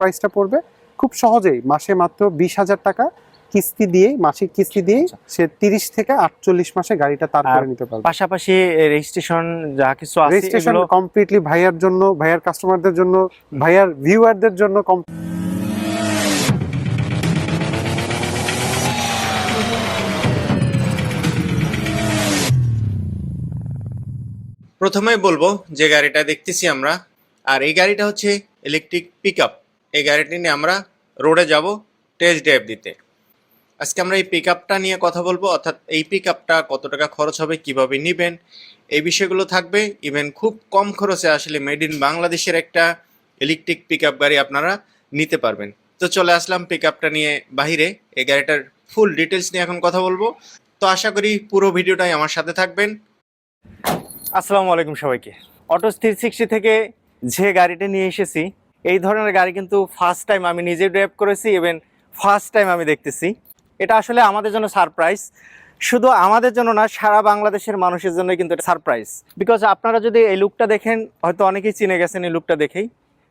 প্রাইসটা পড়বে। খুব সহজেই মাসে মাত্র বিশ হাজার টাকা কিস্তি দিয়ে মাসিক কিস্তি দিয়ে সে তিরিশ থেকে আটচল্লিশ মাসে গাড়িটা তার করে নিতে পারবে। পাশাপাশি রেজিস্ট্রেশন যা কিছু আছে রেজিস্ট্রেশন কমপ্লিটলি ভাইয়ার জন্য ভাইয়ার কাস্টমারদের জন্য ভাইয়ার ভিউয়ারদের জন্য কম- প্রথমেই বলব যে গাড়িটা দেখতেছি আমরা আর এই গাড়িটা হচ্ছে ইলেকট্রিক পিকআপ এই গাড়িটি নিয়ে আমরা রোডে যাব টেস্ট ড্রাইভ দিতে। আজকে আমরা এই পিকআপটা নিয়ে কথা বলব, অর্থাৎ এই পিকআপটা কত টাকা খরচ হবে, কীভাবে নেবেন, এই বিষয়গুলো থাকবে। ইভেন খুব কম খরচে আসলে মেড ইন বাংলাদেশের একটা ইলেকট্রিক পিকআপ গাড়ি আপনারা নিতে পারবেন। তো চলে আসলাম পিকআপটা নিয়ে বাহিরে, এই গাড়িটার ফুল ডিটেলস নিয়ে এখন কথা বলব। তো আশা করি পুরো ভিডিওটাই আমার সাথে থাকবেন। আসসালামু আলাইকুম সবাইকে। অটোস থ্রি সিক্সটি থেকে যে গাড়িটা নিয়ে এসেছি এই ধরনের গাড়ি কিন্তু ফার্স্ট টাইম আমি নিজে ড্রাইভ করেছি ইভেন ফার্স্ট টাইম আমি দেখতেছি। এটা আসলে আমাদের জন্য সারপ্রাইজ শুধু আমাদের জন্য না, সারা বাংলাদেশের মানুষের জন্য কিন্তু এটা সারপ্রাইজ বিকজ আপনারা যদি এই লুকটা দেখেন, হয়তো অনেকেই চিনে গেছেন এই লুকটা দেখেই,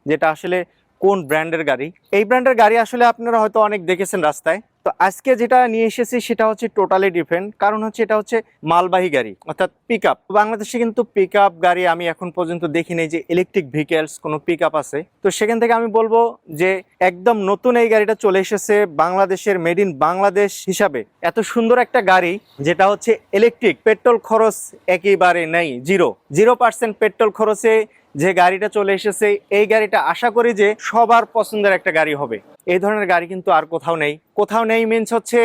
যেটা আসলে কোন ব্র্যান্ডের গাড়ি। এই ব্র্যান্ডের গাড়ি আসলে আপনারা হয়তো অনেক দেখেছেন রাস্তায়। তো আজকে যেটা নিয়ে এসেছি সেটা হচ্ছে টোটালি ডিফারেন্ট কারণ হচ্ছে এটা হচ্ছে মালবাহী গাড়ি, অর্থাৎ পিক বাংলাদেশে কিন্তু পিক গাড়ি আমি এখন পর্যন্ত দেখি নাই যে ইলেকট্রিক ভেহিকেলস কোনো পিক আছে। তো সেখান থেকে আমি বলব যে একদম নতুন এই গাড়িটা চলে এসেছে বাংলাদেশের মেড ইন বাংলাদেশ হিসাবে। এত সুন্দর একটা গাড়ি যেটা হচ্ছে ইলেকট্রিক পেট্রোল খরচ একেবারে নেই জিরো জিরো পার্সেন্ট পেট্রোল খরচে যে গাড়িটা চলে এসেছে, এই গাড়িটা আশা করি যে সবার পছন্দের একটা গাড়ি হবে। এই ধরনের গাড়ি কিন্তু আর কোথাও নেই। কোথাও নেই মিনস হচ্ছে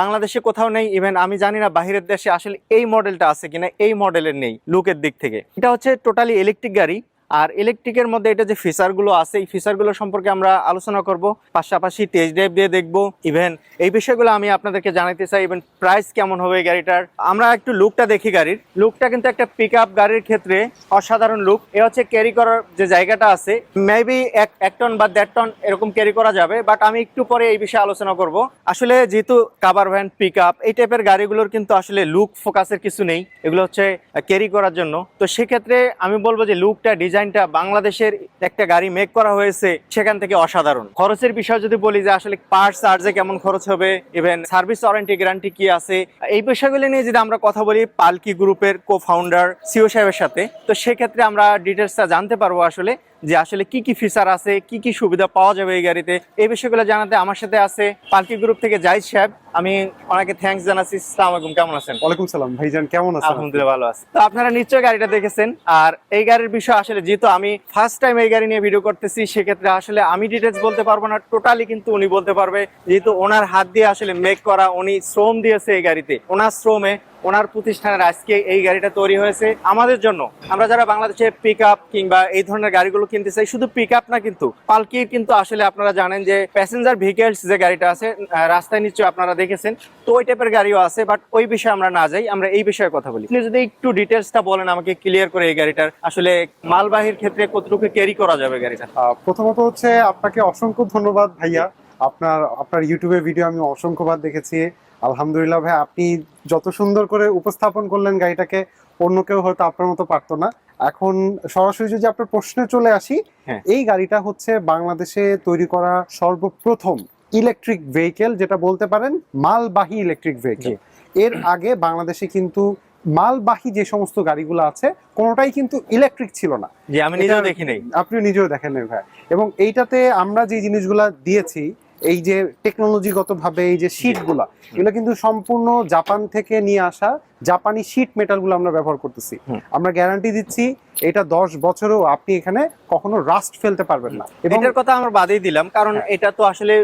বাংলাদেশে কোথাও নেই। ইভেন আমি জানি না বাহিরের দেশে আসলে এই মডেলটা আছে কিনা, এই মডেলের নেই লুকের দিক থেকে। এটা হচ্ছে টোটালি ইলেকট্রিক গাড়ি। আর ইলেকট্রিকের মধ্যে এটা যে ফিচারগুলো আছে, এই ফিচারগুলো সম্পর্কে আমরা আলোচনা করব। পাশাপাশি টেস্ট ড্রাইভ দিয়ে দেখব। ইভেন এই বিষয়গুলো আমি আপনাদেরকে জানাতে চাই ইভেন প্রাইস কেমন হবে গাড়িটার। আমরা একটু লুকটা দেখি গাড়ির। লুকটা কিন্তু একটা পিক গাড়ির ক্ষেত্রে অসাধারণ লুক এ হচ্ছে ক্যারি করার যে জায়গাটা আছে মেবি এক এক টন বা দেড় টন এরকম ক্যারি করা যাবে বাট আমি একটু পরে এই বিষয়ে আলোচনা করব। আসলে যেহেতু কাভার ভ্যান পিক এই টাইপের গাড়িগুলোর কিন্তু আসলে লুক ফোকাসের কিছু নেই। এগুলো হচ্ছে ক্যারি করার জন্য। তো সেক্ষেত্রে আমি বলব যে লুকটা ডিজাইনটা বাংলাদেশের একটা গাড়ি মেক করা হয়েছে, সেখান থেকে অসাধারণ। খরচের বিষয় যদি বলি যে আসলে পার্ট চার্জে কেমন খরচ হবে ইভেন সার্ভিস ওয়ারেন্টি গ্যারান্টি কি আছে, এই বিষয়গুলো নিয়ে যদি আমরা কথা বলি পালকি গ্রুপের কো ফাউন্ডার সিও সাহেবের সাথে, তো সেক্ষেত্রে আমরা ডিটেলসটা জানতে পারব আসলে যে আসলে কি কি ফিচার আছে কি কি সুবিধা পাওয়া যাবে এই গাড়িতে এই বিষয়গুলো জানাতে আমার সাথে আছে পালকি গ্রুপ থেকে জাহিদ সাহেব। আমি ওনাকে থ্যাঙ্কস জানাচ্ছি। আসসালামু আলাইকুম কেমন আছেন? ওয়ালাইকুম সালাম। ভাইজান কেমন আছেন? আলহামদুলিল্লাহ ভালো আছে। তো আপনারা নিশ্চয়ই গাড়িটা দেখেছেন। আর এই গাড়ির বিষয় আসলে যেহেতু আমি ফার্স্ট টাইম এই গাড়ি নিয়ে ভিডিও করতেছি সেক্ষেত্রে আসলে আমি ডিটেলস বলতে পারব না টোটালি কিন্তু উনি বলতে পারবে। যেহেতু ওনার হাত দিয়ে আসলে মেক করা উনি শ্রম দিয়েছে এই গাড়িতে। ওনার শ্রমে ওনার প্রতিষ্ঠানের আজকে এই গাড়িটা তৈরি হয়েছে আমাদের জন্য। আমরা যারা বাংলাদেশে পিক আপ কিংবা এই ধরনের গাড়িগুলো কিনতে চাই, শুধু পিক আপ না কিন্তু পালকির কিন্তু আসলে আপনারা জানেন যে প্যাসেঞ্জার ভেহিকেলস যে গাড়িটা আছে রাস্তায় নিশ্চয়ই আপনারা দেখেছেন, তো ওই টাইপের গাড়িও আছে বাট ওই বিষয়ে আমরা না যাই, আমরা এই বিষয়ে কথা বলি। আপনি যদি একটু ডিটেলসটা বলেন আমাকে ক্লিয়ার করে এই গাড়িটার, আসলে মালবাহীর ক্ষেত্রে কতটুকু ক্যারি করা যাবে গাড়িটা? প্রথমত হচ্ছে আপনাকে অসংখ্য ধন্যবাদ ভাইয়া। আপনার আপনার ইউটিউবে ভিডিও আমি অসংখ্যবার দেখেছি। আলহামদুলিল্লাহ ভাই আপনি যত সুন্দর করে উপস্থাপন করলেন গাড়িটাকে অন্য কেউ হয়তো আপনার মতো পারতো না। এখন সরাসরি যদি আপনার প্রশ্নে চলে আসি হ্যাঁ। এই গাড়িটা হচ্ছে বাংলাদেশে তৈরি করা সর্বপ্রথম ইলেকট্রিক ভেহিকেল যেটা বলতে পারেন মালবাহী ইলেকট্রিক ভেহিকেল এর আগে বাংলাদেশে কিন্তু মালবাহী যে সমস্ত গাড়িগুলো আছে কোনোটাই কিন্তু ইলেকট্রিক ছিল না। আমি নিজেও এটা- দেখি নেই। আপনি নিজেও দেখেন ভাই। এবং এইটাতে আমরা যে জিনিসগুলা দিয়েছি এই যে টেকনোলজিগত ভাবে এই যে শীটগুলা এগুলো কিন্তু সম্পূর্ণ জাপান থেকে নিয়ে আসা জাপানি শীট মেটালগুলো আমরা ব্যবহার করতেছি। আমরা গ্যারান্টি দিচ্ছি এটা দশ বছরেও আপনি এখানে কখনো রাস্ট ফেলতে পারবেন না। এটার কথা আমরা বাদেই দিলাম কারণ এটা তো আসলে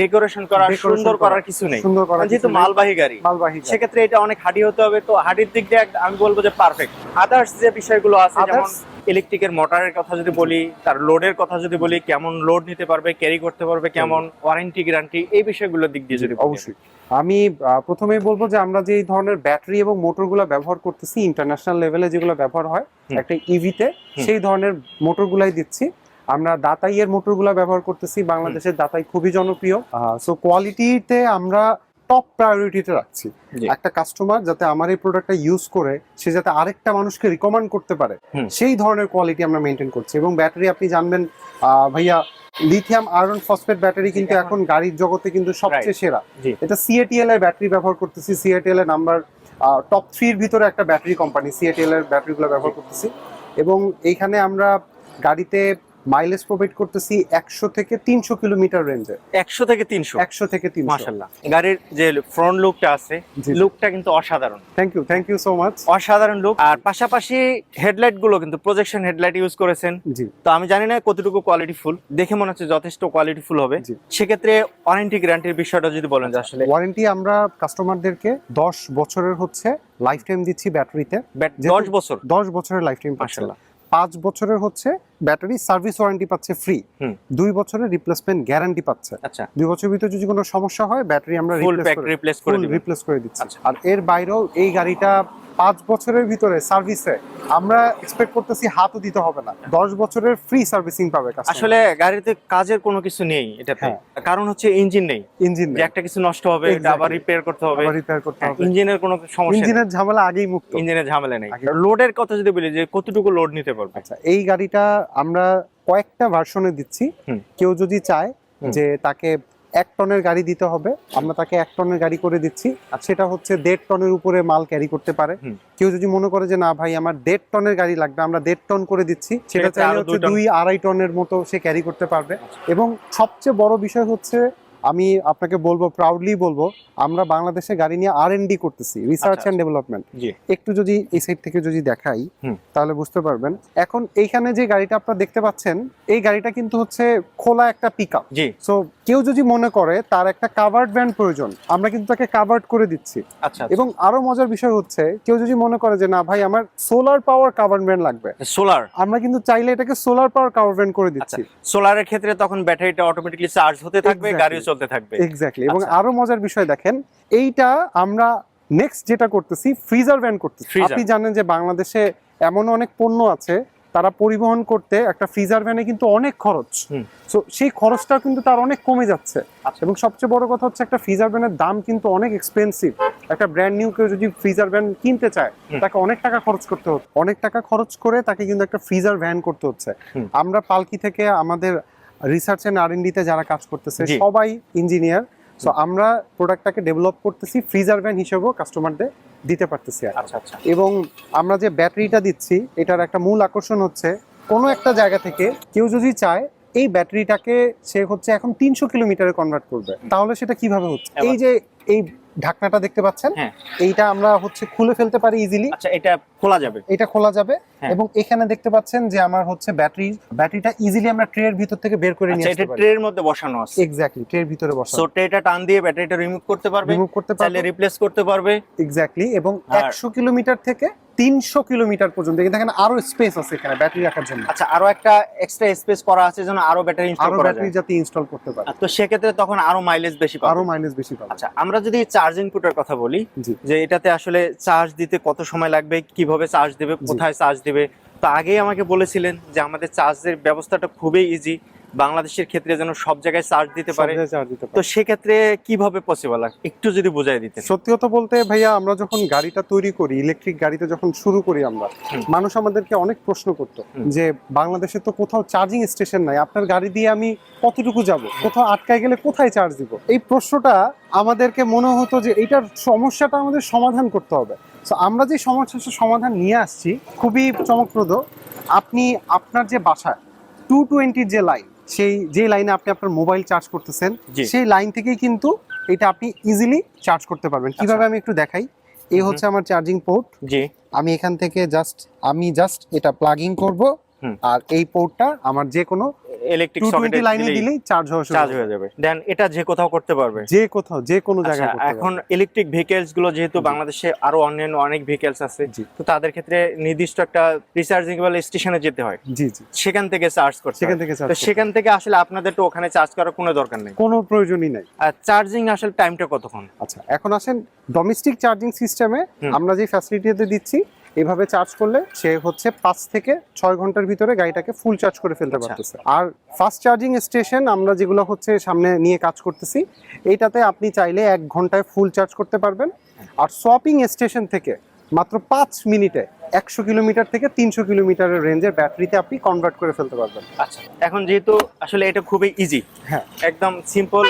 ডেকোরেশন করা সুন্দর করার কিছু নেই। সুন্দর করার যেহেতু মালবাহী গাড়ি মালবাহী সেক্ষেত্রে এটা অনেক হাডি হতে হবে তো হাডির দিক দিয়ে আমি বলব যে পারফেক্ট আদার্স যে বিষয়গুলো আছে যেমন ইলেকট্রিকের মোটরের কথা যদি বলি তার লোডের কথা যদি বলি কেমন লোড নিতে পারবে ক্যারি করতে পারবে কেমন ওয়ারেন্টি গ্যারান্টি এই বিষয়গুলোর দিক দিয়ে যদি অবশ্যই। আমি প্রথমেই বলব যে আমরা যে এই ধরনের ব্যাটারি এবং মোটরগুলো ব্যবহার করতেছি ইন্টারন্যাশনাল লেভেলে যেগুলো ব্যবহার হয় একটা ইভিতে সেই ধরনের মোটরগুলাই দিচ্ছি। আমরা দাতাইয়ের মোটরগুলো ব্যবহার করতেছি বাংলাদেশের দাতাই খুবই জনপ্রিয়। সো কোয়ালিটিতে আমরা টপ প্রায়োরিটিতে রাখছি। একটা কাস্টমার যাতে আমার এই প্রোডাক্টটা ইউজ করে সে যাতে আরেকটা মানুষকে রিকমেন্ড করতে পারে সেই ধরনের কোয়ালিটি আমরা মেনটেন করছি। এবং ব্যাটারি আপনি জানবেন ভাইয়া লিথিয়াম আয়রন ফসফেট ব্যাটারি কিন্তু এখন- এখন গাড়ির জগতে কিন্তু সবচেয়ে সেরা। এটা সিএটিএল এর ব্যাটারি ব্যবহার করতেছি। সিএটিএল এর নাম্বার টপ থ্রির ভিতরে একটা ব্যাটারি কোম্পানি সিএটিএল এর ব্যাটারিগুলো ব্যবহার করতেছি। এবং এইখানে আমরা গাড়িতে মাইলেজ প্রোভাইড করতেছি একশো থেকে তিনশো কিলোমিটার রেঞ্জে একশো থেকে তিনশো। একশো থেকে তিনশো। মাশাল্লাহ গাড়ির যে ফ্রন্ট লুকটা আছে। লুকটা কিন্তু অসাধারণ। Thank you thank you so much অসাধারণ লুক আর পাশাপাশি হেডলাইটগুলো কিন্তু প্রজেকশন হেডলাইট ইউজ করেছেন। জি। তো আমি জানি না কতটুকু কোয়ালিটি ফুল দেখে মনে হচ্ছে যথেষ্ট কোয়ালিটি ফুল হবে। সেক্ষেত্রে ওয়ারেন্টি গ্যারান্টির বিষয়টা যদি বলেন যে আসলে ওয়ারেন্টি আমরা কাস্টমারদেরকে দশ বছরের হচ্ছে লাইফ টাইম দিচ্ছি ব্যাটারিতে ব্যাট- দশ বছর। দশ বছরের লাইফ টাইম মাশাল্লাহ পাঁচ বছরের হচ্ছে ব্যাটারি সার্ভিস ওয়ারেন্টি পাচ্ছে ফ্রি। দুই বছরের রিপ্লেসমেন্ট গ্যারান্টি পাচ্ছে। আচ্ছা। দুই বছরের ভিতরে যদি কোনো সমস্যা হয় ব্যাটারি আমরা করে রিপ্লেস করে দিচ্ছি। আচ্ছা। আর এর বাইরেও এই গাড়িটা পাঁচ বছরের ভিতরে সার্ভিসে আমরা এক্সপেক্ট করতেছি হাতও দিতে হবে না। দশ বছরের ফ্রি সার্ভিসিং পাবে আসলে গাড়িতে কাজের কোনো কিছু নেই এটাতে। হ্যাঁ। কারণ হচ্ছে ইঞ্জিন নেই। ইঞ্জিন একটা কিছু নষ্ট হবে আবার রিপেয়ার করতে হবে। রিপেয়ার করতে হবে। ইঞ্জিনের কোনো সমস্যা ইঞ্জিনের ঝামেলা আগেই মুক্ত। ইঞ্জিনের ঝামেলা নেই। লোডের কথা যদি বলি যে কতটুকু লোড নিতে পারবে? আচ্ছা এই গাড়িটা আমরা কয়েকটা ভার্সনে দিচ্ছি। কেউ যদি চায় যে তাকে এক টনের গাড়ি দিতে হবে। আমরা তাকে এক টনের গাড়ি করে দিচ্ছি। আর সেটা হচ্ছে দেড় টনের উপরে মাল ক্যারি করতে পারে। কেউ যদি মনে করে যে না ভাই আমার দেড় টনের গাড়ি লাগবে আমরা দেড় টন করে দিচ্ছি। সেটা চাইলে হচ্ছে দুই আড়াই টনের মতো সে ক্যারি করতে পারবে। এবং সবচেয়ে বড় বিষয় হচ্ছে আমি আপনাকে বলব প্রাউডলি বলব আমরা বাংলাদেশে গাড়ি নিয়ে আর এন ডি করতেছি রিসার্চ আচ্ছা, অ্যান্ড ডেভেলপমেন্ট একটু যদি এই সাইড থেকে যদি দেখাই তাহলে বুঝতে পারবেন। এখন এইখানে যে গাড়িটা আপনারা দেখতে পাচ্ছেন এই গাড়িটা কিন্তু হচ্ছে খোলা একটা পিক আপ সো কেউ যদি মনে করে তার একটা কাভার্ড ভ্যান প্রয়োজন আমরা কিন্তু তাকে কাভার্ড করে দিচ্ছি। আচ্ছা এবং আরও মজার বিষয় হচ্ছে কেউ যদি মনে করে যে না ভাই আমার সোলার পাওয়ার কাভার্ড ভ্যান লাগবে। সোলার আমরা কিন্তু চাইলে এটাকে সোলার পাওয়ার কাভার ভ্যান করে আচ্ছা দিচ্ছি সোলারের ক্ষেত্রে তখন ব্যাটারিটা অটোমেটিকলি চার্জ হতে থাকবে. গাড়িও চলতে থাকবে। এক্স্যাক্টলি এবং আচ্ছা। আরও মজার বিষয় দেখেন এইটা আমরা নেক্সট যেটা করতেছি ফ্রিজার ভ্যান করতেছি। আপনি জানেন যে বাংলাদেশে এমন অনেক পণ্য আছে তারা পরিবহন করতে একটা ফ্রিজার ভ্যানে কিন্তু অনেক খরচ। সো সেই খরচটা কিন্তু তার অনেক কমে যাচ্ছে। আচ্ছা। এবং সবচেয়ে বড় কথা হচ্ছে একটা ফ্রিজার ভ্যানের দাম কিন্তু অনেক এক্সপেন্সিভ একটা ব্র্যান্ড নিউ কেউ যদি ফ্রিজার ভ্যান কিনতে চায় তাকে অনেক টাকা খরচ করতে হচ্ছে। অনেক টাকা খরচ করে তাকে কিন্তু একটা ফ্রিজার ভ্যান করতে হচ্ছে। আমরা পালকি থেকে আমাদের রিসার্চ এন্ড আর তে যারা কাজ করতেছে সবাই ইঞ্জিনিয়ার সো আমরা প্রোডাক্টটাকে ডেভেলপ করতেছি ফ্রিজার ভ্যান হিসেবেও কাস্টমারদের দিতে পারতেছি আর আচ্ছা আচ্ছা। এবং আমরা যে ব্যাটারিটা দিচ্ছি এটার একটা মূল আকর্ষণ হচ্ছে কোনো একটা জায়গা থেকে কেউ যদি চায় এই ব্যাটারিটাকে সে হচ্ছে এখন তিনশো কিলোমিটারে কনভার্ট করবে। তাহলে সেটা কীভাবে হচ্ছে? এই যে এই ঢাকনাটা দেখতে পাচ্ছেন হ্যাঁ। এইটা আমরা হচ্ছে খুলে ফেলতে পারি ইজিলি আচ্ছা এটা খোলা যাবে। এটা খোলা যাবে হ্যাঁ। এবং এখানে দেখতে পাচ্ছেন যে আমার হচ্ছে ব্যাটারি ব্যাটারিটা ইজিলি আমরা ট্রের ভিতর থেকে বের করে নিয়ে আচ্ছা এটা আসতে পারি। ট্রের মধ্যে বসানো আছে। এক্স্যাক্টলি ট্রের ভিতরে বসা সো ট্রেটা টান দিয়ে ব্যাটারিটা রিমুভ করতে পারবে। রিমুভ করতে চাইলে পারবে রিপ্লেস করতে পারবে। এক্স্যাক্টলি এবং আর- একশো কিলোমিটার থেকে তিনশো কিলোমিটার পর্যন্ত এখানে আরও স্পেস আছে এখানে ব্যাটারি রাখার জন্য। আচ্ছা আরও একটা এক্সট্রা স্পেস করা আছে যেন আরও ব্যাটারি ইনস্টল আরও করা ব্যাটারি যাতে ইনস্টল করতে পারে। তো সেক্ষেত্রে তখন আরও মাইলেজ বেশি পাবে। আরও মাইলেজ বেশি পাবে। আচ্ছা আমরা যদি চার্জ ইনপুটের কথা বলি যে এটাতে আসলে চার্জ দিতে কত সময় লাগবে কীভাবে চার্জ দেবে কোথায় চার্জ দেবে? তো আগেই আমাকে বলেছিলেন যে আমাদের চার্জের ব্যবস্থাটা খুবই ইজি বাংলাদেশের ক্ষেত্রে যেন সব জায়গায় চার্জ দিতে পারে। তো সেক্ষেত্রে কীভাবে পসিবল একটু যদি বুঝাই দিতে সত্যি কথা বলতে ভাইয়া আমরা যখন গাড়িটা তৈরি করি ইলেকট্রিক গাড়িতে যখন শুরু করি আমরা মানুষ আমাদেরকে অনেক প্রশ্ন করতো যে বাংলাদেশে তো কোথাও চার্জিং স্টেশন নাই। আপনার গাড়ি দিয়ে আমি কতটুকু যাব? কোথাও আটকায় গেলে কোথায় চার্জ দিব? এই প্রশ্নটা আমাদেরকে মনে হতো যে এইটার সমস্যাটা আমাদের সমাধান করতে হবে। তো আমরা যে সমস্যার সমাধান নিয়ে আসছি খুবই চমকপ্রদ। আপনি আপনার যে বাসায় টু টোয়েন্টির যে লাইন সেই যে লাইনে আপনি আপনার মোবাইল চার্জ করতেছেন সেই লাইন থেকেই কিন্তু এটা আপনি ইজিলি চার্জ করতে পারবেন। কীভাবে আমি একটু দেখাই? এই হচ্ছে আমার চার্জিং পোর্ট জি। আমি এখান থেকে জাস্ট আমি জাস্ট এটা প্লাগিং করব। আর এই পোর্টটা আমার যে কোনো ইলেকট্রিক সকেটে লাইনে দিলেই চার্জ হওয়া চার্জ হয়ে যাবে। দেন এটা যে কোথাও করতে পারবে। যে কোথাও যে কোনো আচ্ছা, জায়গায় এখন ইলেকট্রিক ভেহিকেলসগুলো যেহেতু বাংলাদেশে আরও অন্যান্য অনেক ভেহিকেলস আছে তো তাদের ক্ষেত্রে নির্দিষ্ট একটা রিচার্জিংবল স্টেশনে যেতে হয়। জি জি। সেখান থেকে চার্জ করতে সেখান। থেকে তো সেখান থেকে আসলে আপনাদের তো ওখানে চার্জ করার কোনো দরকার নেই। কোনো প্রয়োজনই নাই। আর চার্জিং আসলে টাইমটা কতক্ষণ? আচ্ছা এখন আসেন ডোমেস্টিক চার্জিং সিস্টেমে। আমরা যে ফ্যাসিলিটিতে দিচ্ছি এভাবে চার্জ করলে সে হচ্ছে পাঁচ থেকে ছয় ঘণ্টার ভিতরে গাড়িটাকে ফুল চার্জ করে ফেলতে আচ্ছা। পারতেছে। আর ফাস্ট চার্জিং স্টেশন আমরা যেগুলো হচ্ছে সামনে নিয়ে কাজ করতেছি এইটাতে আপনি চাইলে এক ঘন্টায় ফুল চার্জ করতে পারবেন। আর সোয়াপিং স্টেশন থেকে মাত্র পাঁচ মিনিটে একশো কিলোমিটার থেকে তিনশো কিলোমিটারের রেঞ্জের ব্যাটারিতে আপনি কনভার্ট করে ফেলতে পারবেন। আচ্ছা এখন যেহেতু আসলে এটা খুবই ইজি হ্যাঁ। একদম সিম্পল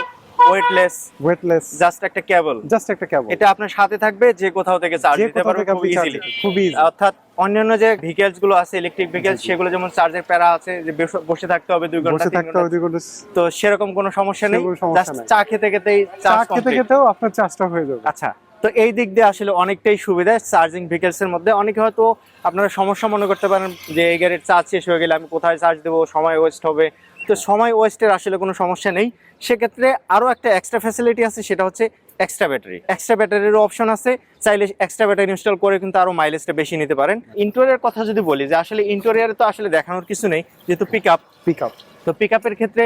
ওয়েটলেস ওয়েটলেস জাস্ট একটা কেবল জাস্ট একটা কেবল এটা আপনার সাথে থাকবে যে কোথাও থেকে চার্জ দিতে পারবে খুব ইজিলি খুবই easy। অর্থাৎ অন্যান্য যে ভেহিকেলসগুলো আছে ইলেকট্রিক ভেহিকেলস সেগুলো যেমন চার্জের প্যারা আছে যে বসে থাকতে হবে দুই ঘণ্টা থাকতে হবে দুই ঘণ্টা। তো সেরকম কোনো সমস্যা নেই জাস্ট চা খেতে খেতেই চা খেতে খেতেও আপনার চার্জটা হয়ে যাবে। আচ্ছা তো এই দিক দিয়ে আসলে অনেকটাই সুবিধা চার্জিং ভেহিকেলস এর মধ্যে। অনেকে হয়তো আপনারা সমস্যা মনে করতে পারেন যে এই গাড়ির চার্জ শেষ হয়ে গেলে আমি কোথায় চার্জ দেবো সময় ওয়েস্ট হবে। তো সময় ওয়েস্টের আসলে কোনো সমস্যা নেই। সেক্ষেত্রে আরও একটা এক্সট্রা ফ্যাসিলিটি আছে সেটা হচ্ছে এক্সট্রা ব্যাটারি এক্সট্রা ব্যাটারিরও অপশন আছে চাইলে এক্সট্রা ব্যাটারি ইনস্টল করে কিন্তু আরও মাইলেজটা বেশি নিতে পারেন। ইন্টোরিয়ার কথা যদি বলি যে আসলে ইন্টোরিয়ারে তো আসলে দেখানোর কিছু নেই যেহেতু পিক আপ পিক আপ তো পিক আপের ক্ষেত্রে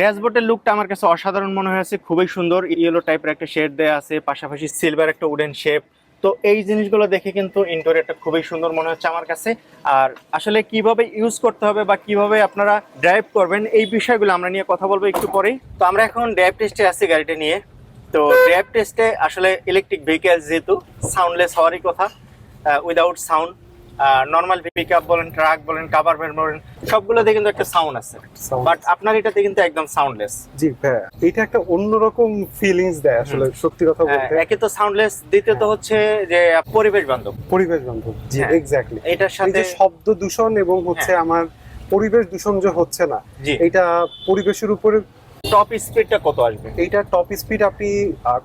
ড্যাশবোর্ডের লুকটা আমার কাছে অসাধারণ মনে হয়েছে খুবই সুন্দর ইয়েলো টাইপের একটা শেড দেওয়া আছে পাশাপাশি সিলভার একটা উডেন শেপ তো এই জিনিসগুলো দেখে কিন্তু ইন্টোরিয়ারটা খুবই সুন্দর মনে হচ্ছে আমার কাছে। আর আসলে কীভাবে ইউজ করতে হবে বা কীভাবে আপনারা ড্রাইভ করবেন, এই বিষয়গুলো আমরা নিয়ে কথা বলব একটু পরেই। তো আমরা এখন ড্রাইভ টেস্টে আছি গাড়িটা নিয়ে। তো ড্রাইভ টেস্টে আসলে ইলেকট্রিক ভেহিকেল যেহেতু সাউন্ডলেস হওয়ারই কথা without sound normal pick up বলেন ট্রাক বলেন কাভার ভ্যান বলেন সবগুলোতে কিন্তু একটা সাউন্ড আছে। বাট আপনার এটাতে কিন্তু একদম সাউন্ডলেস জি ভাইয়া এটা একটা অন্যরকম ফিলিংস দেয় আসলে সত্যি কথা বলতে। একে তো সাউন্ডলেস দ্বিতীয়ত হচ্ছে যে পরিবেশ বান্ধব। পরিবেশ বান্ধব জি হ্যাঁ। এক্স্যাক্টলি এটার সাথে শব্দ দূষণ এবং হচ্ছে আমার পরিবেশ দূষণ যে হচ্ছে না এটা পরিবেশের উপরে টপ স্পিডটা কত আসবে? এইটা টপ স্পিড আপনি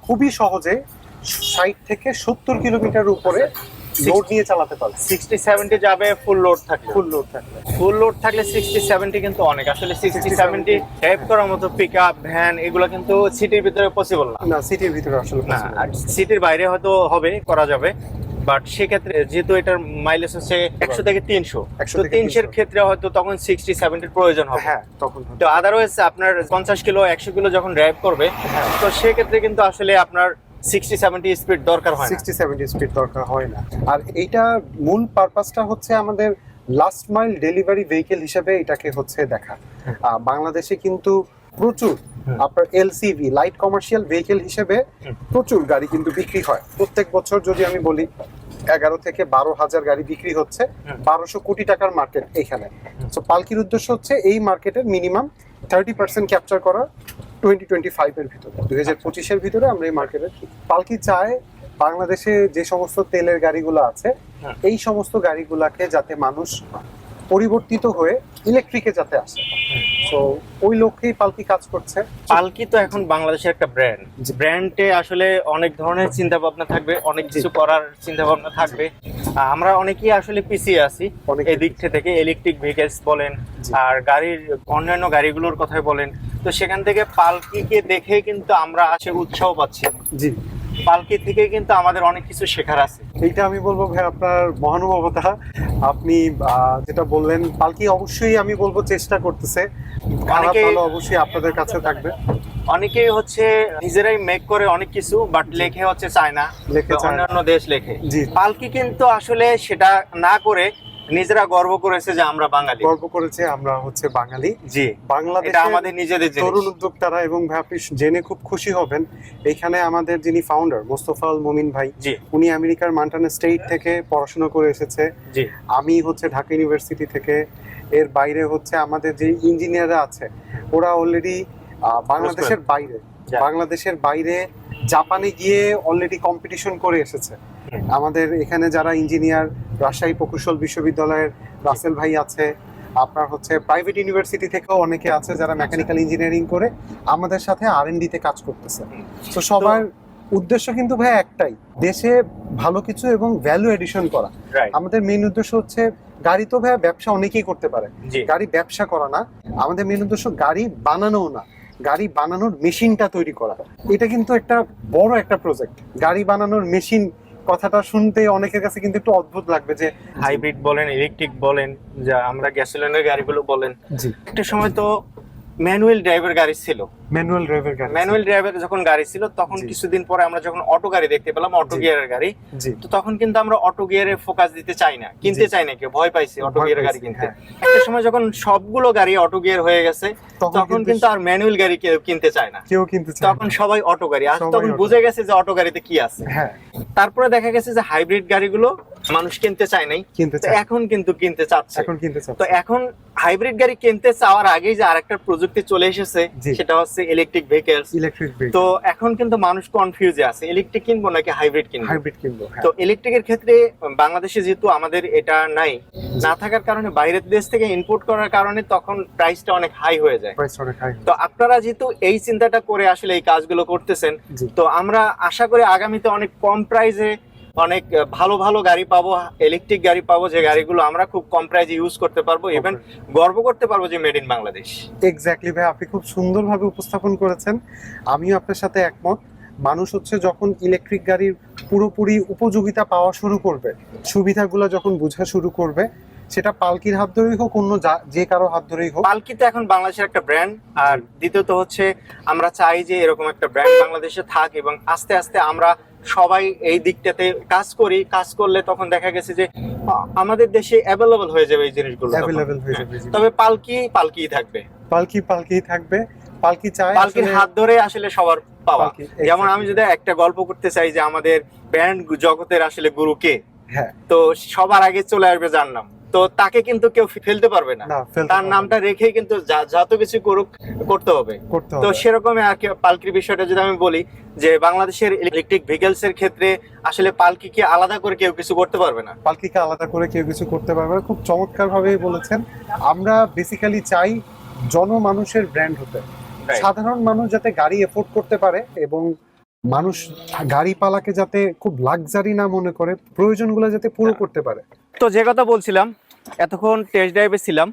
খুবই সহজে ষাট থেকে সত্তর কিলোমিটার উপরে লোড নিয়ে চালাতে পারবেন সিক্সটি সেভেন্টি যাবে ফুল লোড থাকলে ফুল লোড থাকলে ফুল লোড থাকলে সিক্সটি সেভেন্টি কিন্তু অনেক। আসলে সিক্সটি সেভেন্টি ড্রাইভ করার মতো পিক আপ ভ্যান এগুলো কিন্তু সিটির ভিতরে পসিবল না। না সিটির ভিতরে আসলে না আর সিটির বাইরে হয়তো হবে করা যাবে। বাট সেক্ষেত্রে যেহেতু এটার মাইলেজ হচ্ছে একশো থেকে তিনশো 100 তো থেকে তিনশোর ক্ষেত্রে হয়তো তখন সিক্সটি সেভেন্টির প্রয়োজন হবে। হ্যাঁ তখন তো আদারওয়াইজ আপনার পঞ্চাশ কিলো একশো কিলো যখন ড্রাইভ করবে হ্যাঁ। তো সেক্ষেত্রে কিন্তু আসলে আপনার সিক্সটি সেভেন্টি স্পিড দরকার হয় সিক্সটি সেভেন্টি স্পিড দরকার হয় না। আর এইটা মূল পারপাসটা হচ্ছে আমাদের লাস্ট মাইল ডেলিভারি ভেহিকেল হিসেবে এটাকে হচ্ছে দেখা। আহ, বাংলাদেশে কিন্তু প্রচুর হুম। আপনার এলসিভি লাইট কমার্শিয়াল ভেহিকেল হিসেবে প্রচুর গাড়ি কিন্তু বিক্রি হয়। প্রত্যেক বছর যদি আমি বলি এগারো থেকে বারো হাজার গাড়ি বিক্রি হচ্ছে বারোশো কোটি টাকার মার্কেট এখানে। তো পালকির উদ্দেশ্য হচ্ছে এই মার্কেটের মিনিমাম থার্টি পার্সেন্ট ক্যাপচার করা। টোয়েন্টি টোয়েন্টি ফাইভের ভিতরে দুই হাজার পঁচিশের ভিতরে আমরা এই মার্কেটে পালকি চায় বাংলাদেশে যে সমস্ত তেলের গাড়িগুলো আছে এই সমস্ত গাড়িগুলাকে যাতে মানুষ পরিবর্তিত হয়ে ইলেকট্রিকে যাতে আসে। তো ওই লক্ষ্যেই পালকি কাজ করছে। পালকি তো এখন বাংলাদেশের একটা ব্র্যান্ড। ব্র্যান্ডে আসলে অনেক ধরনের চিন্তা ভাবনা থাকবে অনেক কিছু করার চিন্তা ভাবনা থাকবে আমরা অনেকেই আসলে পিছিয়ে আছি। অনেক এই দিক থেকে ইলেকট্রিক ভেহিকেলস বলেন আর গাড়ির অন্যান্য গাড়িগুলোর কথাই বলেন। তো সেখান থেকে পালকিকে দেখে কিন্তু আমরা আসে উৎসাহ পাচ্ছি। জি। পালকি থেকে কিন্তু আমাদের অনেক কিছু শেখার আছে। এইটা আমি বলব ভাই আপনার মহানুভবতা। আপনি যেটা বললেন পালকি অবশ্যই আমি বলব চেষ্টা করতেছে। অবশ্যই আপনাদের কাছে থাকবে। অনেকেই হচ্ছে নিজেরাই মেক করে অনেক কিছু বাট লেখে হচ্ছে চায়না লেখে অন্যান্য দেশ লেখে। পালকি কিন্তু আসলে সেটা না করে নিজেরা গর্ব করেছে যে আমরা বাঙালি। গর্ব করেছে আমরা হচ্ছে বাঙালি। জি। বাংলাদেশ আমাদের নিজেদের তরুণ উদ্যোক্তারা এবং ভাই আপনি জেনে খুব খুশি হবেন। এখানে আমাদের যিনি ফাউন্ডার মোস্তফা আল মুমিন ভাই জি। উনি আমেরিকার মান্টানা স্টেট থেকে পড়াশোনা করে এসেছে। জি। আমি হচ্ছে ঢাকা ইউনিভার্সিটি থেকে। এর বাইরে হচ্ছে আমাদের যে ইঞ্জিনিয়াররা আছে ওরা অলরেডি বাংলাদেশের বাইরে। বাংলাদেশের বাইরে জাপানে গিয়ে অলরেডি কম্পিটিশন করে এসেছে। আমাদের এখানে যারা ইঞ্জিনিয়ার রাজশাহী প্রকৌশল বিশ্ববিদ্যালয়ের রাসেল ভাই আছে আপনার হচ্ছে প্রাইভেট ইউনিভার্সিটি থেকেও অনেকে আছে যারা মেকানিক্যাল ইঞ্জিনিয়ারিং করে আমাদের সাথে আর তে কাজ করতেছে। তো সবার উদ্দেশ্য কিন্তু ভাই একটাই দেশে ভালো কিছু এবং ভ্যালু এডিশন করা। আমাদের মেন উদ্দেশ্য হচ্ছে গাড়ি তো ভাই ব্যবসা অনেকেই করতে পারে। গাড়ি ব্যবসা করা না আমাদের মেইন উদ্দেশ্য গাড়ি বানানো না। গাড়ি বানানোর মেশিনটা তৈরি করা। এটা কিন্তু একটা বড় একটা প্রজেক্ট গাড়ি বানানোর মেশিন কথাটা শুনতে অনেকের কাছে কিন্তু একটু অদ্ভুত লাগবে যে হাইব্রিড বলেন ইলেকট্রিক বলেন যা আমরা গ্যাসোলিনের গাড়িগুলো বলেন। জি। একটা সময় তো ম্যানুয়াল ড্রাইভার গাড়ি ছিল। ম্যানুয়াল ড্রাইভার গাড়ি ম্যানুয়াল ড্রাইভার যখন গাড়ি ছিল তখন কিছুদিন পরে আমরা যখন অটো গাড়ি দেখতে পেলাম অটো। গিয়ারের গাড়ি তো তখন কিন্তু আমরা অটো গিয়ারে ফোকাস দিতে চাই না কিনতে চাই না কেউ ভয় পাইছি অটো গিয়ারের গাড়ি কিনতে। হ্যাঁ। একটা সময় যখন সবগুলো গাড়ি অটো গিয়ার হয়ে গেছে তখন কিন্তু আর ম্যানুয়াল গাড়ি কেউ কিনতে চায় না। কেউ কিনতে চায় তখন সবাই অটো গাড়ি আর তখন বুঝে গেছে যে অটো গাড়িতে কি আছে। হ্যাঁ। তারপরে দেখা গেছে যে হাইব্রিড গাড়িগুলো মানুষ কিনতে চায় নাই। কিনতে চায়। এখন কিন্তু কিনতে চাচ্ছে। এখন কিনতে চায় তো এখন হাইব্রিড গাড়ি কিনতে চাওয়ার আগেই যে আরেকটা প্রযুক্তি চলে এসেছে সেটা হচ্ছে ইলেকট্রিক ভেহিকেলস ইলেকট্রিক তো এখন কিন্তু মানুষ কনফিউজে আছে ইলেকট্রিক কিনবো নাকি হাইব্রিড কিনবো? হাইব্রিড কিনবো হ্যাঁ। তো ইলেকট্রিকের ক্ষেত্রে বাংলাদেশে যেহেতু আমাদের এটা নাই না থাকার কারণে বাইরের দেশ থেকে ইনপুট করার কারণে তখন প্রাইসটা অনেক হাই হয়ে যায়। তো আপনারা যেহেতু এই চিন্তাটা করে আসলে এই কাজগুলো করতেছেন তো আমরা আশা করি আগামীতে অনেক কম প্রাইসে অনেক ভালো ভালো গাড়ি পাবো ইলেকট্রিক গাড়ি পাবো যে গাড়িগুলো আমরা খুব কম প্রাইসে ইউজ করতে পারব ইভেন গর্ব করতে পারব যে মেড ইন বাংলাদেশ এক্স্যাক্টলি ভাই আপনি খুব সুন্দরভাবে উপস্থাপন করেছেন। আমিও আপনার সাথে একমত। মানুষ হচ্ছে যখন ইলেকট্রিক গাড়ির পুরোপুরি উপযোগিতা পাওয়া শুরু করবে সুবিধাগুলো যখন বোঝা শুরু করবে সেটা পালকির হাত ধরেই হোক অন্য যা- যে কারও হাত ধরেই হোক। পালকি তো এখন বাংলাদেশের একটা ব্র্যান্ড আর দ্বিতীয়ত হচ্ছে আমরা চাই যে এরকম একটা ব্র্যান্ড বাংলাদেশে থাক এবং আস্তে আস্তে আমরা সবাই এই দিকটাতে কাজ করি কাজ করলে তখন দেখা গেছে যে আমাদের দেশে অ্যাভেলেবল হয়ে যাবে এই জিনিসগুলো। অ্যাভেলেবেল হয়ে যাবে তবে পালকি পালকি থাকবে। পালকি পালকি থাকবে। পালকি চায় পালকির হাত ধরে আসলে সবার পাওয়া। যেমন আমি যদি একটা গল্প করতে চাই যে আমাদের ব্যান্ড জগতের আসলে গুরু কে? হ্যাঁ। তো সবার আগে চলে আসবে যার নাম। তো তাকে কিন্তু কেউ ফেলতে পারবে না। তার নামটা রেখেই কিন্তু যা- যত কিছু করুক করতে হবে। তো সেরকম কি পালকির বিষয়টা যদি আমি বলি যে বাংলাদেশের ইলেকট্রিক ভেহিকেলস এর ক্ষেত্রে আসলে পালকিকে আলাদা করে কেউ কিছু করতে পারবে না? পালকিকে আলাদা করে কেউ কিছু করতে পারবে না। খুব চমৎকার ভাবেই বলেছেন। আমরা বেসিক্যালি চাই জনমানুষের ব্র্যান্ড হতে। সাধারণ মানুষ যাতে গাড়ি এফোর্ড করতে পারে এবং মানুষ গাড়ি পালাকে যাতে খুব লাক্সারি না মনে করে প্রয়োজনগুলো যাতে পুরো করতে পারে। তো যে কথা বলছিলাম এতক্ষণ টেস্ট ড্রাইভে ছিলাম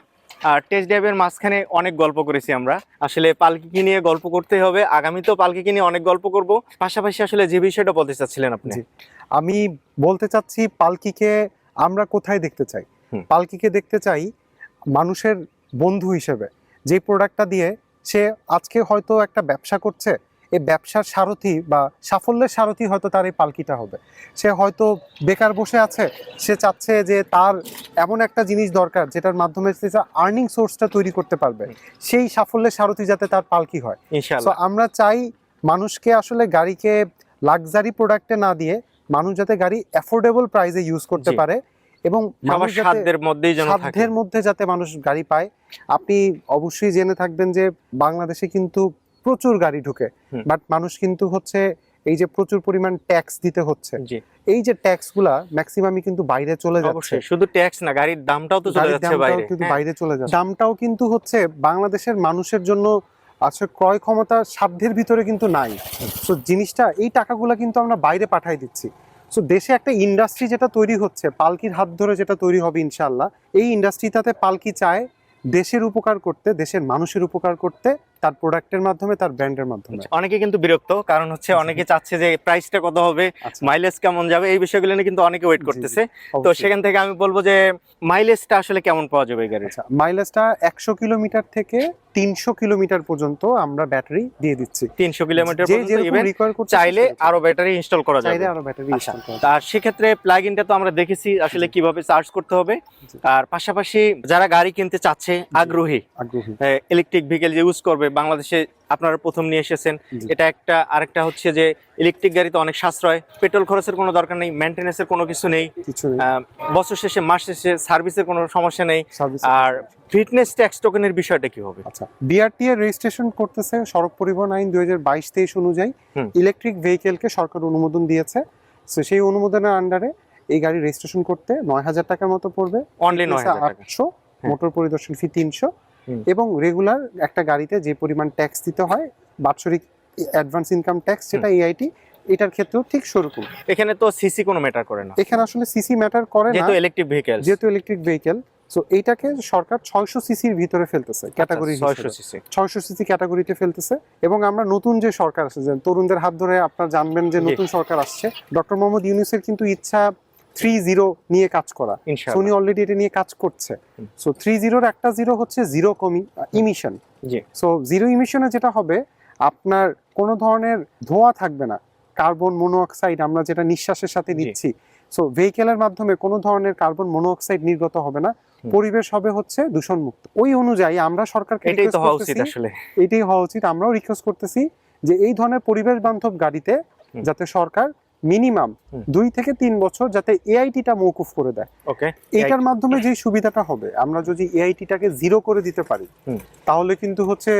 আর টেস্ট ড্রাইভের মাঝখানে অনেক গল্প করেছি আমরা। আসলে পালকি নিয়ে গল্প করতে হবে আগামী তো পালকি নিয়ে অনেক গল্প করব। পাশাপাশি আসলে যে বিষয়টা বলতে চাচ্ছিলেন আপনি? আমি বলতে চাচ্ছি পালকিকে আমরা কোথায় দেখতে চাই। পালকিকে দেখতে চাই মানুষের বন্ধু হিসেবে। যে প্রোডাক্টটা দিয়ে সে আজকে হয়তো একটা ব্যবসা করছে এই ব্যবসার সারথি বা সাফল্যের সারথি হয়তো তার এই পালকিটা হবে। সে হয়তো বেকার বসে আছে সে চাচ্ছে যে তার এমন একটা জিনিস দরকার যেটার মাধ্যমে সে আর্নিং সোর্সটা তৈরি করতে পারবে। সেই সাফল্যের সারথি যাতে তার পালকি হয়। তো আমরা চাই মানুষকে আসলে গাড়িকে লাক্সারি প্রোডাক্টে না দিয়ে মানুষ যাতে গাড়ি অ্যাফোর্ডেবল প্রাইসে ইউজ করতে পারে এবং সাধ্যের মধ্যেই যেন সাধ্যের মধ্যে যাতে মানুষ গাড়ি পায়। আপনি অবশ্যই জেনে থাকবেন যে বাংলাদেশে কিন্তু প্রচুর গাড়ি ঢুকে। বাট মানুষ কিন্তু হচ্ছে এই যে প্রচুর পরিমাণ ট্যাক্স দিতে হচ্ছে। এই যে ট্যাক্সগুলা ম্যাক্সিমামই কিন্তু বাইরে চলে যাচ্ছে। শুধু ট্যাক্স না গাড়ির দামটাও তো চলে যাচ্ছে বাইরে। কিন্তু হ্যাঁ। বাইরে চলে যাচ্ছে। দামটাও কিন্তু হচ্ছে বাংলাদেশের মানুষের জন্য আসলে ক্রয় ক্ষমতা সাধ্যের ভিতরে কিন্তু নাই। তো জিনিসটা এই টাকাগুলো কিন্তু আমরা বাইরে পাঠাই দিচ্ছি। সো দেশে একটা ইন্ডাস্ট্রি যেটা তৈরি হচ্ছে পালকির হাত ধরে যেটা তৈরি হবে ইনশাল্লাহ এই ইন্ডাস্ট্রিটাতে পালকি চায় দেশের উপকার করতে দেশের মানুষের উপকার করতে তার প্রোডাক্টের মাধ্যমে তার ব্র্যান্ডের মাধ্যমে। অনেকে কিন্তু বিরক্ত কারণ হচ্ছে অনেকে চাচ্ছে যে প্রাইসটা কত হবে আচ্ছা, মাইলেজ কেমন যাবে এই বিষয়গুলো নিয়ে কিন্তু অনেকে ওয়েট করতেছে। তো সেখান থেকে আমি বলব যে মাইলেজটা আসলে কেমন পাওয়া যাবে এই আচ্ছা মাইলেজটা একশো কিলোমিটার থেকে তিনশো কিলোমিটার পর্যন্ত আমরা ব্যাটারি দিয়ে দিচ্ছি। তিনশো কিলোমিটার চাইলে আরও ব্যাটারি ইনস্টল করা যায় আরও ব্যাটারি আচ্ছা, আর সেক্ষেত্রে প্লাগ ইনটা তো আমরা দেখেছি আসলে কীভাবে চার্জ করতে হবে। আর পাশাপাশি যারা গাড়ি কিনতে চাচ্ছে আগ্রহী আগ্রহী। ইলেকট্রিক ভেহিকেল যে ইউজ করবে বাংলাদেশে আপনারা প্রথম নিয়ে এসেছেন। এটা একটা আরেকটা হচ্ছে যে ইলেকট্রিক গাড়িতে অনেক সাশ্রয় পেট্রোল খরচের কোনো দরকার নেই মেনটেন্যান্সের কোনো কিছু নেই। বছর শেষে মাস শেষে সার্ভিসের কোনো সমস্যা নেই। আর ফিটনেস ট্যাক্স টোকেনের বিষয়টা কি হবে? আচ্ছা বিআরটি এর রেজিস্ট্রেশন করতেছে সড়ক পরিবহন আইন দুই হাজার বাইশ তেইশ অনুযায়ী। ইলেকট্রিক ভেহিকেলকে সরকার অনুমোদন দিয়েছে। সেই অনুমোদনের আন্ডারে এই গাড়ি রেজিস্ট্রেশন করতে নয় হাজার টাকার মতো পড়বে। অনলি নয় হাজার আটশো। মোটর পরিদর্শন ফি তিনশো। এবং রেগুলার একটা গাড়িতে যে পরিমাণ ট্যাক্স দিতে হয় বাৎসরিক অ্যাডভান্স ইনকাম ট্যাক্স সেটা এআইটি এটার ক্ষেত্রেও ঠিক সেরকম। এখানে তো সিসি কোনো ম্যাটার করে না। এখানে আসলে সিসি ম্যাটার করে না। যেহেতু ইলেকট্রিক ভেহিকেল যেহেতু ইলেকট্রিক ভেহিকেল সো এইটাকে সরকার ছয়শো সিসির ভিতরে ফেলতেছে ক্যাটাগরি আচ্ছা, ছয়শো সিসি ক্যাটাগরিতে ফেলতেছে এবং আমরা নতুন যে সরকার আসছে তরুণদের হাত ধরে আপনারা জানবেন যে নতুন সরকার আসছে ডক্টর মোহাম্মদ ইউনুসের কিন্তু ইচ্ছা থ্রি জিরো নিয়ে কাজ করা। সোনি অলরেডি এটা নিয়ে কাজ করছে। সো থ্রি জিরোর একটা জিরো হচ্ছে জিরো কমি ইমিশন সো জিরো ইমিশনে যেটা হবে আপনার কোনো ধরনের ধোঁয়া থাকবে না। কার্বন মনোঅক্সাইড আমরা যেটা নিঃশ্বাসের সাথে নিচ্ছি। সো ভেহিকেলের মাধ্যমে কোনো ধরনের কার্বন মনোঅক্সাইড নির্গত হবে না। পরিবেশ হবে হচ্ছে দূষণ মুক্ত ওই অনুযায়ী আমরা সরকারকে এটাই তো হওয়া উচিত আসলে। এটাই হওয়া উচিত। আমরাও রিকোয়েস্ট করতেছি যে এই ধরনের পরিবেশ বান্ধব গাড়িতে যাতে সরকার মিনিমাম দুই থেকে তিন বছর যাতে এআইটিটা মৌকুফ করে দেয়। ওকে এটার মাধ্যমে যে সুবিধাটা হবে আমরা যদি এআইটিটাকে জিরো করে দিতে পারি তাহলে কিন্তু হচ্ছে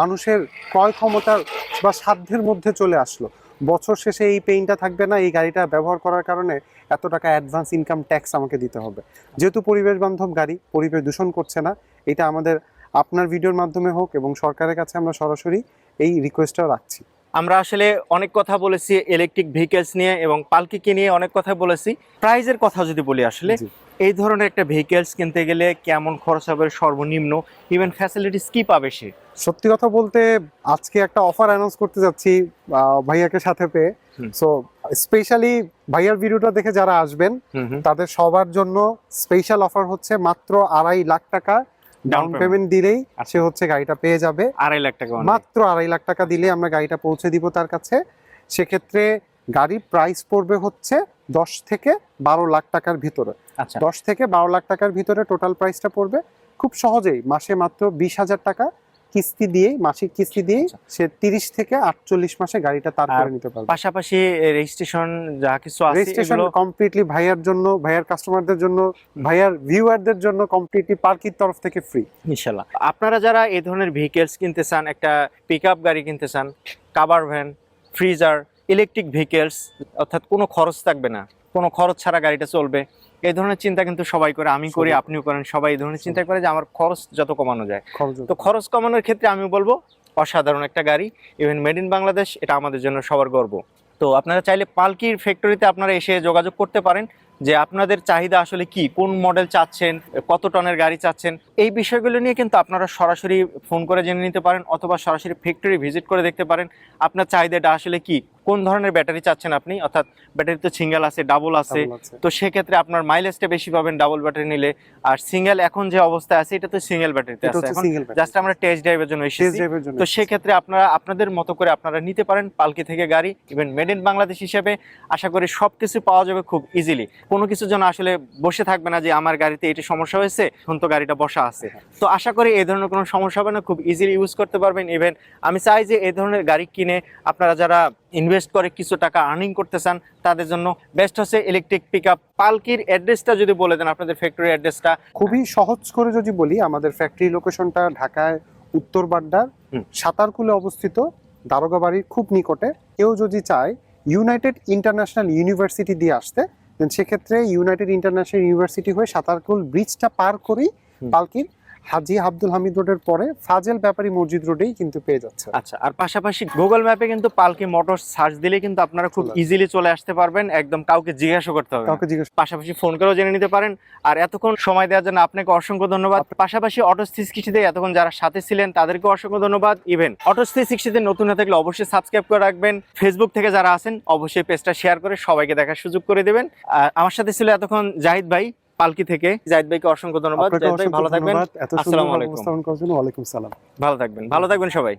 মানুষের ক্রয় ক্ষমতার বা সাধ্যের মধ্যে চলে আসলো। বছর শেষে এই পেইনটা থাকবে না এই গাড়িটা ব্যবহার করার কারণে এত টাকা অ্যাডভান্স ইনকাম ট্যাক্স আমাকে দিতে হবে। যেহেতু পরিবেশ বান্ধব গাড়ি পরিবেশ দূষণ করছে না এটা আমাদের আপনার ভিডিওর মাধ্যমে হোক এবং সরকারের কাছে আমরা সরাসরি এই রিকোয়েস্টটা রাখছি। আমরা আসলে অনেক কথা বলেছি ইলেকট্রিক ভেহিকেলস নিয়ে এবং পালকিকে নিয়ে অনেক কথা বলেছি। প্রাইজের কথা যদি বলি আসলে এই ধরনের একটা ভেহিকেলস কিনতে গেলে কেমন খরচ হবে সর্বনিম্ন? ইভেন ফ্যাসিলিটিস কি পাবে সে? সত্যি কথা বলতে আজকে একটা অফার অ্যানাউন্স করতে যাচ্ছি ভাইয়াকে সাথে পেয়ে। সো স্পেশালি ভাইয়ার ভিডিওটা দেখে যারা আসবেন তাদের সবার জন্য স্পেশাল অফার হচ্ছে মাত্র আড়াই লাখ টাকা ডাউন পেমেন্ট দিলেই আচ্ছা। সে হচ্ছে গাড়িটা পেয়ে যাবে। আড়াই লাখ টাকা মাত্র আড়াই লাখ টাকা দিলে আমরা গাড়িটা পৌঁছে দিব তার কাছে। সেক্ষেত্রে গাড়ির প্রাইস পড়বে হচ্ছে দশ থেকে বারো লাখ টাকার ভিতরে। আচ্ছা। দশ থেকে বারো লাখ টাকার ভিতরে টোটাল প্রাইসটা পড়বে। খুব সহজেই মাসে মাত্র বিশ হাজার টাকা কিস্তি দিয়ে মাসিক কিস্তি দিয়েই আচ্ছা। সে তিরিশ থেকে আটচল্লিশ মাসে গাড়িটা তার করে নিতে পারবে। পাশাপাশি রেজিস্ট্রেশন যা কিছু রেজিস্ট্রেশন কমপ্লিটলি ভাইয়ার জন্য ভাইয়ার কাস্টমারদের জন্য ভাইয়ার ভিউয়ারদের জন্য কমপ্লিটলি পার্কির তরফ থেকে ফ্রি ইনশাল্লাহ। আপনারা যারা এই ধরনের ভেহিকেলস কিনতে চান একটা পিক গাড়ি কিনতে চান cover van freezer electric vehicles অর্থাৎ কোনো খরচ থাকবে না। কোনো খরচ ছাড়া গাড়িটা চলবে। এই ধরনের চিন্তা কিন্তু সবাই করে আমি করি আপনিও করেন সবাই এই ধরনের চিন্তা করে যে আমার খরচ যত কমানো যায়। খরচ তো খরচ কমানোর ক্ষেত্রে আমি বলব অসাধারণ একটা গাড়ি ইভেন মেড ইন বাংলাদেশ এটা আমাদের জন্য সবার গর্ব। তো আপনারা চাইলে পালকির ফ্যাক্টরিতে আপনারা এসে যোগাযোগ করতে পারেন যে আপনাদের চাহিদা আসলে কি কোন মডেল চাচ্ছেন কত টনের গাড়ি চাচ্ছেন এই বিষয়গুলো নিয়ে কিন্তু আপনারা সরাসরি ফোন করে জেনে নিতে পারেন অথবা সরাসরি ফ্যাক্টরি ভিজিট করে দেখতে পারেন আপনার চাহিদাটা আসলে কি কোন ধরনের ব্যাটারি চাচ্ছেন আপনি? অর্থাৎ ব্যাটারি তো সিঙ্গেল আছে ডাবল আছে। তো সেক্ষেত্রে আপনার মাইলেজটা বেশি পাবেন ডাবল ব্যাটারি নিলে। আর সিঙ্গেল এখন যে অবস্থায় আছে এটা তো সিঙ্গেল ব্যাটারিতে আছে। এখন জাস্ট আমরা টেস্ট ড্রাইভের জন্য এসেছি। তো সেক্ষেত্রে আপনারা আপনাদের মতো করে আপনারা নিতে পারেন পালকি থেকে গাড়ি। ইভেন মেড ইন বাংলাদেশ হিসেবে আশা করি সব কিছু পাওয়া যাবে খুব ইজিলি কোনো কিছু যেন আসলে বসে থাকবে না যে আমার গাড়িতে এটি সমস্যা হয়েছে এখন তো গাড়িটা বসা আছে। তো আশা করি এই ধরনের কোনো সমস্যা হবে না। খুব ইজিলি ইউজ করতে পারবেন। ইভেন আমি চাই যে এই ধরনের গাড়ি কিনে আপনারা যারা ইনভেস্ট করে কিছু টাকা আর্নিং করতে চান তাদের জন্য বেস্ট হচ্ছে ইলেকট্রিক পিক আপ পালকির অ্যাড্রেসটা যদি বলে দেন আপনাদের ফ্যাক্টরি অ্যাড্রেসটা খুবই সহজ করে যদি বলি আমাদের ফ্যাক্টরি লোকেশনটা ঢাকায় উত্তর বাড্ডার। সাতারকুলে অবস্থিত দারোগা বাড়ির খুব নিকটে কেউ যদি চায় ইউনাইটেড ইন্টারন্যাশনাল ইউনিভার্সিটি দিয়ে আসতে সেক্ষেত্রে ইউনাইটেড ইন্টারন্যাশনাল ইউনিভার্সিটি হয়ে সাতারকুল ব্রিজটা পার করেই। পালকির হাজি আব্দুল হামিদ রোডের পরে ফাজেল ব্যাপারী মসজিদ রোডেই কিন্তু পেয়ে যাচ্ছে। আচ্ছা আর পাশাপাশি গুগল ম্যাপে কিন্তু পালকি মোটর সার্চ দিলে কিন্তু আপনারা খুব ইজিলি চলে আসতে পারবেন একদম কাউকে জিজ্ঞাসা করতে হবে কাউকে জিজ্ঞেস পাশাপাশি ফোন করেও জেনে নিতে পারেন। আর এতক্ষণ সময় দেওয়ার জন্য আপনাকে অসংখ্য ধন্যবাদ। পাশাপাশি অটো থ্রি সিক্সটিতে এতক্ষণ যারা সাথে ছিলেন তাদেরকে অসংখ্য ধন্যবাদ। ইভেন অটো থ্রি সিক্সটিতে নতুন হয়ে থাকলে অবশ্যই সাবস্ক্রাইব করে রাখবেন। ফেসবুক থেকে যারা আছেন অবশ্যই পেজটা শেয়ার করে সবাইকে দেখার সুযোগ করে দেবেন। আর আমার সাথে ছিল এতক্ষণ জাহিদ ভাই। পালকি থেকে জাহিদ ভাইকে অসংখ্য ধন্যবাদ। জাহিদ ভাই ভালো থাকবেন। আসসালামু আলাইকুম। সালাম। ভালো থাকবেন ভালো থাকবেন সবাই।